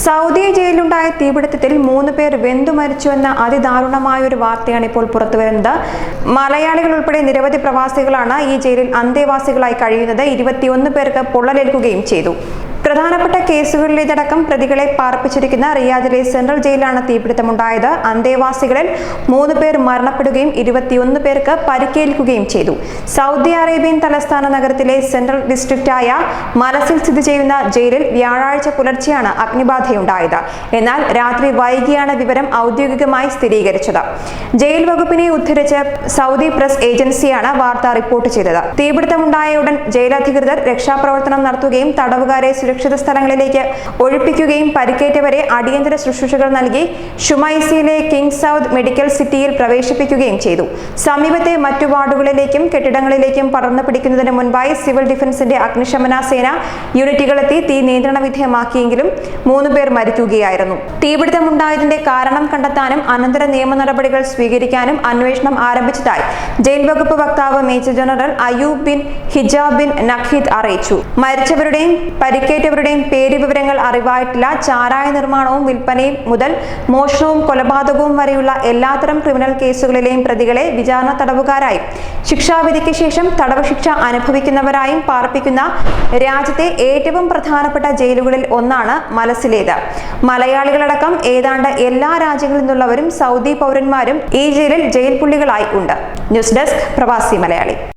Saudi ജയിലിലുണ്ടായ തീപിടുത്തത്തിൽ മൂന്ന് പേർ വെന്തു മരിച്ചുവെന്ന അതിദാരുണമായ ഒരു വാർത്തയാണ് ഇപ്പോൾ പുറത്തുവരുന്നത് മലയാളികൾ ഉൾപ്പെടെ നിരവധി പ്രവാസികളാണ് ഈ ജയിലിൽ അന്തേവാസികളായി കഴിയുന്നത്. ഇരുപത്തിയൊന്ന് പേർക്ക് പൊള്ളലേൽക്കുകയും ചെയ്തു. പ്രധാനപ്പെട്ട കേസുകളിലേതടക്കം പ്രതികളെ പാർപ്പിച്ചിരിക്കുന്ന റിയാദിലെ സെൻട്രൽ ജയിലിലാണ് തീപിടുത്തമുണ്ടായത്. അന്തേവാസികളിൽ മൂന്ന് പേർ മരണപ്പെടുകയും ഇരുപത്തിയൊന്ന് പേർക്ക് പരിക്കേൽക്കുകയും ചെയ്തു. സൗദി അറേബ്യൻ തലസ്ഥാന നഗരത്തിലെ സെൻട്രൽ ഡിസ്ട്രിക്റ്റായ മലസിൽ സ്ഥിതി ചെയ്യുന്ന ജയിലിൽ വ്യാഴാഴ്ച പുലർച്ചെയാണ് അഗ്നിബാധയുണ്ടായത്. എന്നാൽ രാത്രി വൈകിയാണ് വിവരം ഔദ്യോഗികമായി സ്ഥിരീകരിച്ചത്. ജയിൽ വകുപ്പിനെ ഉദ്ധരിച്ച് സൗദി പ്രസ് ഏജൻസിയാണ് വാർത്ത റിപ്പോർട്ട് ചെയ്തത്. തീപിടുത്തമുണ്ടായ ഉടൻ ജയിലധികൃതർ രക്ഷാപ്രവർത്തനം നടത്തുകയും തടവുകാരെ സുരക്ഷിത സ്ഥലങ്ങളിലേക്ക് ഒഴിപ്പിക്കുകയും പരിക്കേറ്റവരെ അടിയന്തര ശുശ്രൂഷകൾ നൽകി ഷുമൈസിയിലെ കിങ് സൗത്ത് മെഡിക്കൽ സിറ്റിയിൽ പ്രവേശിപ്പിക്കുകയും ചെയ്തു. സമീപത്തെ മറ്റു വാർഡുകളിലേക്കും കെട്ടിടങ്ങളിലേക്കും പടർന്നു പിടിക്കുന്നതിന് മുൻപായി സിവിൽ ഡിഫൻസിന്റെ അഗ്നിശമന സേന യൂണിറ്റുകളെത്തി തീ നിയന്ത്രണ വിധേയമാക്കിയെങ്കിലും മൂന്ന് പേർ മരിക്കുകയായിരുന്നു. തീപിടുത്തമുണ്ടായതിന്റെ കാരണം കണ്ടെത്താനും അനന്തര നിയമ നടപടികൾ സ്വീകരിക്കാനും അന്വേഷണം ആരംഭിച്ചതായി ജയിൽ വകുപ്പ് വക്താവ് major general Ayub bin Hijab bin Nakheed അറിയിച്ചു. മരിച്ചവരുടെയും പരിക്കേറ്റവരുടെയും പേര് വിവരങ്ങൾ അറിവായിട്ടില്ല. ചാരായ നിർമ്മാണവും വിൽപ്പനയും മുതൽ മോഷണവും കൊലപാതകവും വരെയുള്ള എല്ലാത്തരം ക്രിമിനൽ കേസുകളിലെയും പ്രതികളെ വിചാരണ തടവുകാരായും. ശിക്ഷാവിധിക്ക് ശേഷം തടവ് ശിക്ഷ അനുഭവിക്കുന്നവരായും പാർപ്പിക്കുന്ന രാജ്യത്തെ ഏറ്റവും പ്രധാനപ്പെട്ട ജയിലുകളിൽ ഒന്നാണ് മലസിലേത്. മലയാളികളടക്കം ഏതാണ്ട് എല്ലാ രാജ്യങ്ങളിൽ നിന്നുള്ളവരും സൗദി പൗരന്മാരും ഈ ജയിലിൽ ജയിൽ പുള്ളികളായി ഉണ്ട്. ന്യൂസ് ഡെസ്ക് പ്രവാസി മലയാളി.